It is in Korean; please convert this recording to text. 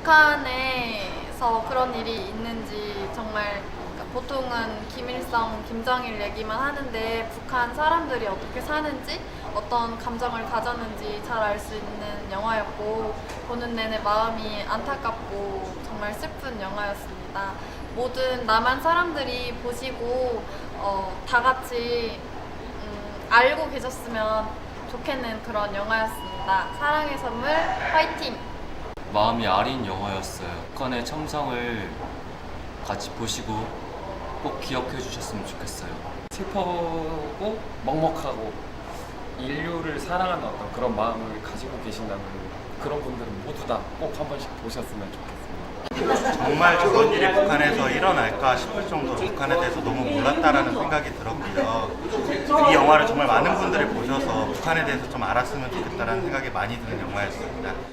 북한에서 그런 일이 있는지 정말 그러니까 보통은 김일성, 김정일 얘기만 하는데 북한 사람들이 어떻게 사는지 어떤 감정을 가졌는지 잘 알 수 있는 영화였고 보는 내내 마음이 안타깝고 정말 슬픈 영화였습니다. 모든 남한 사람들이 보시고 어, 다 같이 음, 알고 계셨으면 좋겠는 그런 영화였습니다. 사랑의 선물 화이팅! 마음이 아린 영화였어요. 북한의 참상을 같이 보시고 꼭 기억해 주셨으면 좋겠어요. 슬퍼하고 먹먹하고 인류를 사랑하는 어떤 그런 마음을 가지고 계신다면 그런 분들은 모두 다 꼭 한 번씩 보셨으면 좋겠습니다. 정말 저런 일이 북한에서 일어날까 싶을 정도로 북한에 대해서 너무 몰랐다라는 생각이 들었고요. 이 영화를 정말 많은 분들이 보셔서 북한에 대해서 좀 알았으면 좋겠다라는 생각이 많이 드는 영화였습니다.